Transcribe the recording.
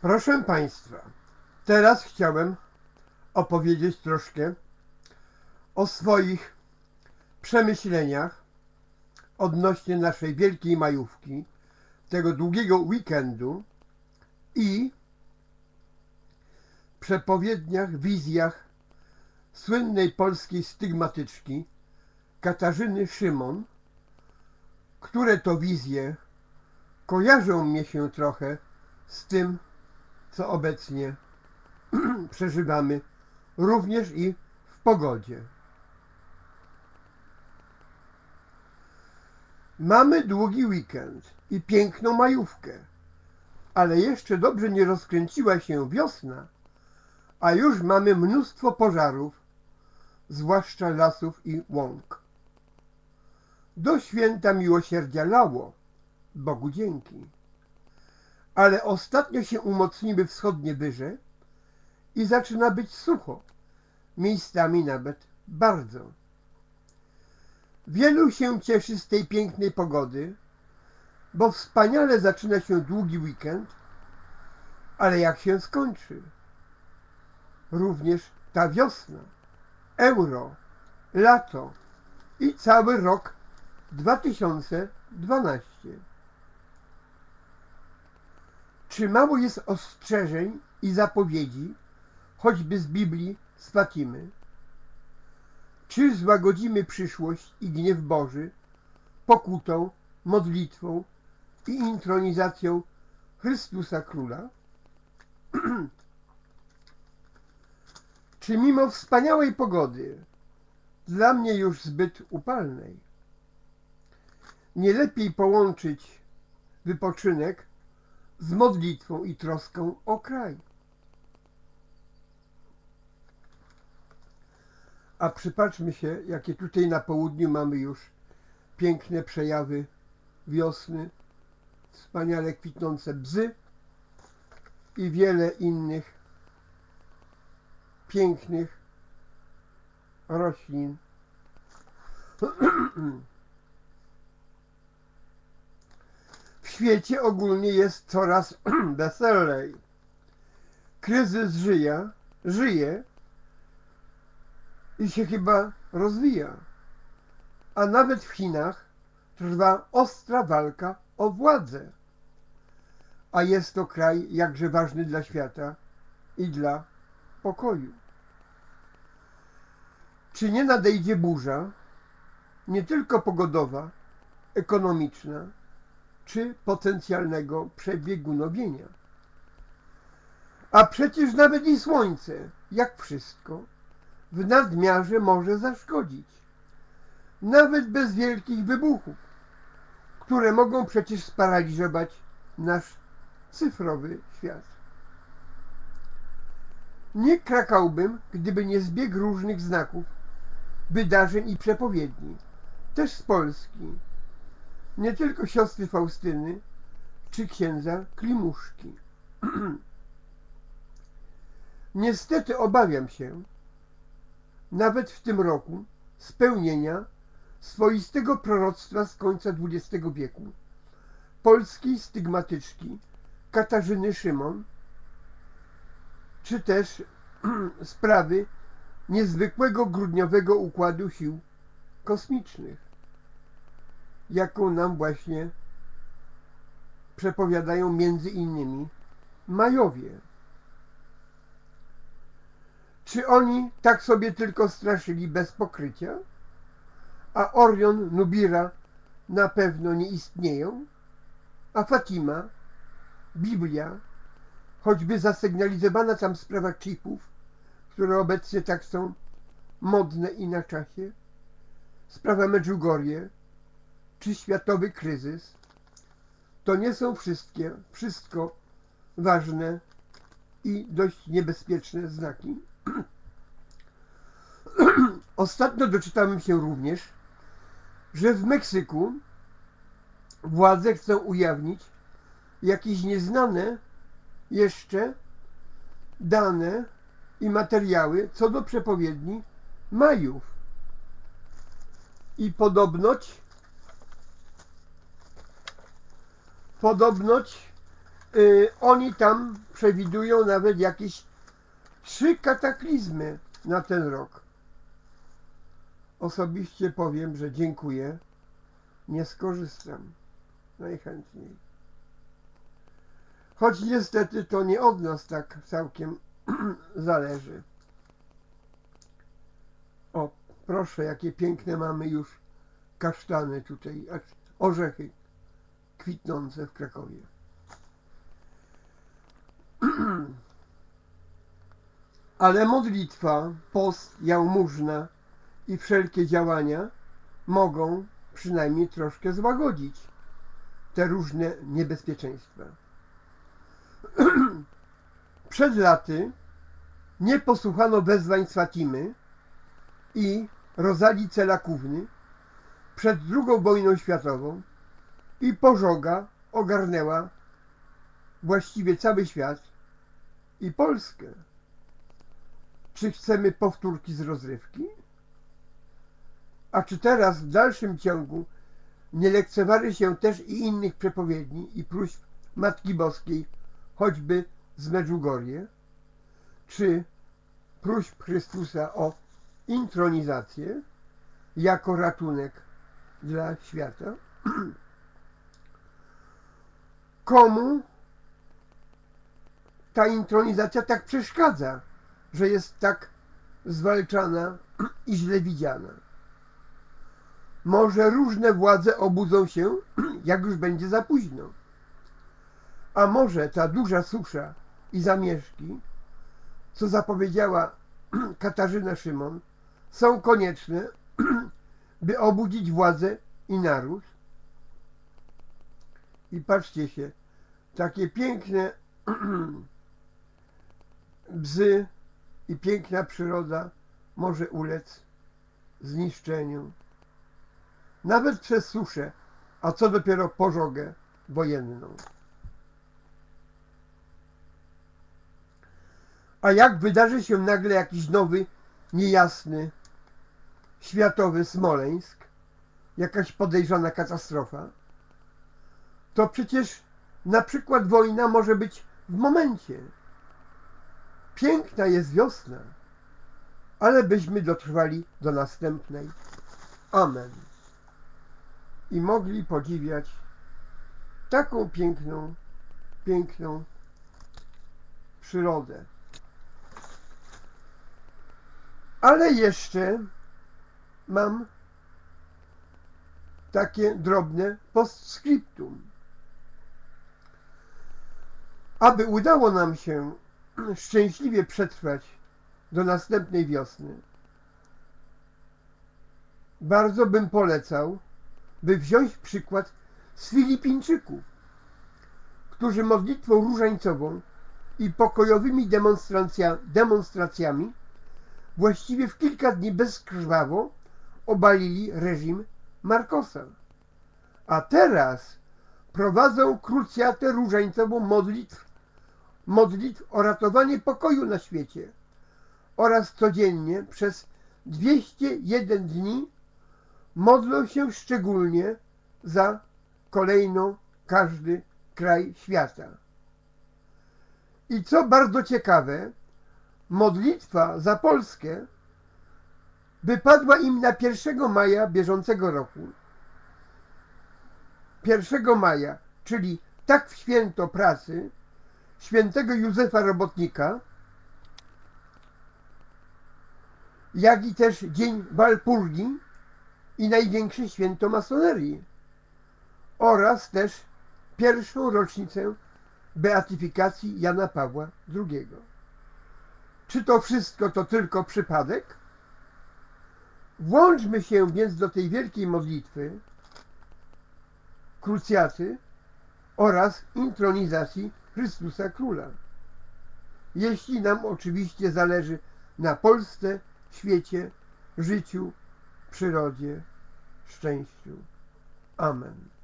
Proszę Państwa, teraz chciałem opowiedzieć troszkę o swoich przemyśleniach odnośnie naszej wielkiej majówki, tego długiego weekendu i przepowiedniach, wizjach słynnej polskiej stygmatyczki Katarzyny Szymon, które to wizje kojarzą mnie się trochę z tym, co obecnie przeżywamy, również i w pogodzie. Mamy długi weekend i piękną majówkę, ale jeszcze dobrze nie rozkręciła się wiosna, a już mamy mnóstwo pożarów, zwłaszcza lasów i łąk. Do święta miłosierdzia lało, Bogu dzięki. Ale ostatnio się umocniły wschodnie wyże i zaczyna być sucho, miejscami nawet bardzo. Wielu się cieszy z tej pięknej pogody, bo wspaniale zaczyna się długi weekend, ale jak się skończy? Również ta wiosna, euro, lato i cały rok 2012. Czy mało jest ostrzeżeń i zapowiedzi, choćby z Biblii, z Fatimy? Czy złagodzimy przyszłość i gniew Boży pokutą, modlitwą i intronizacją Chrystusa Króla? Czy mimo wspaniałej pogody, dla mnie już zbyt upalnej, nie lepiej połączyć wypoczynek z modlitwą i troską o kraj? A przypatrzmy się, jakie tutaj na południu mamy już piękne przejawy wiosny, wspaniale kwitnące bzy i wiele innych pięknych roślin. W świecie ogólnie jest coraz weselej. Kryzys żyje, żyje i się chyba rozwija. A nawet w Chinach trwa ostra walka o władzę. A jest to kraj jakże ważny dla świata i dla pokoju. Czy nie nadejdzie burza, nie tylko pogodowa, ekonomiczna, czy potencjalnego przebiegunowienia? A przecież nawet i słońce, jak wszystko, w nadmiarze może zaszkodzić. Nawet bez wielkich wybuchów, które mogą przecież sparaliżować nasz cyfrowy świat. Nie krakałbym, gdyby nie zbieg różnych znaków, wydarzeń i przepowiedni, też z Polski, nie tylko siostry Faustyny czy księdza Klimuszki. Niestety obawiam się, nawet w tym roku, spełnienia swoistego proroctwa z końca XX wieku, polskiej stygmatyczki Katarzyny Szymon, czy też sprawy niezwykłego grudniowego układu sił kosmicznych, jaką nam właśnie przepowiadają między innymi Majowie. Czy oni tak sobie tylko straszyli bez pokrycia? A Orion, Nubira na pewno nie istnieją? A Fatima, Biblia, choćby zasygnalizowana tam sprawa chipów, które obecnie tak są modne i na czasie, sprawa Medjugorje, czy światowy kryzys, to nie są wszystkie, wszystko ważne i dość niebezpieczne znaki. Ostatnio doczytałem się również, że w Meksyku władze chcą ujawnić jakieś nieznane jeszcze dane i materiały co do przepowiedni Majów. I podobnoć podobnoć y, oni tam przewidują nawet jakieś trzy kataklizmy na ten rok. Osobiście powiem, że dziękuję. Nie skorzystam najchętniej. Choć niestety to nie od nas tak całkiem zależy. O, proszę, jakie piękne mamy już kasztany tutaj, orzechy kwitnące w Krakowie. Ale modlitwa, post, jałmużna i wszelkie działania mogą przynajmniej troszkę złagodzić te różne niebezpieczeństwa. Przed laty nie posłuchano wezwań z Fatimy i Rozali Celakówny przed II wojną światową i pożoga ogarnęła właściwie cały świat i Polskę. Czy chcemy powtórki z rozrywki? A czy teraz w dalszym ciągu nie lekceważy się też i innych przepowiedni i próśb Matki Boskiej, choćby z Medjugorje? Czy próśb Chrystusa o intronizację jako ratunek dla świata? Komu ta intronizacja tak przeszkadza, że jest tak zwalczana i źle widziana? Może różne władze obudzą się, jak już będzie za późno. A może ta duża susza i zamieszki, co zapowiedziała Katarzyna Szymon, są konieczne, by obudzić władzę i naród? I patrzcie się, takie piękne bzy i piękna przyroda może ulec zniszczeniu. Nawet przez suszę, a co dopiero pożogę wojenną. A jak wydarzy się nagle jakiś nowy, niejasny, światowy Smoleńsk, jakaś podejrzana katastrofa, to przecież na przykład wojna może być w momencie. Piękna jest wiosna, ale byśmy dotrwali do następnej. Amen. I mogli podziwiać taką piękną, piękną przyrodę. Ale jeszcze mam takie drobne postscriptum. Aby udało nam się szczęśliwie przetrwać do następnej wiosny, bardzo bym polecał, by wziąć przykład z Filipińczyków, którzy modlitwą różańcową i pokojowymi demonstracja, demonstracjami właściwie w kilka dni bezkrwawo obalili reżim Marcosa. A teraz prowadzą krucjatę różańcową modlitw, modlitw o ratowanie pokoju na świecie oraz codziennie przez 201 dni modlą się szczególnie za kolejną każdy kraj świata. I co bardzo ciekawe, modlitwa za Polskę wypadła im na 1 maja bieżącego roku. 1 maja, czyli tak w święto pracy świętego Józefa Robotnika, jak i też dzień Walpurgi i największe święto masonerii oraz też pierwszą rocznicę beatyfikacji Jana Pawła II. Czy to wszystko to tylko przypadek? Włączmy się więc do tej wielkiej modlitwy, krucjaty oraz intronizacji Chrystusa Króla. Jeśli nam oczywiście zależy na Polsce, świecie, życiu, przyrodzie, szczęściu. Amen.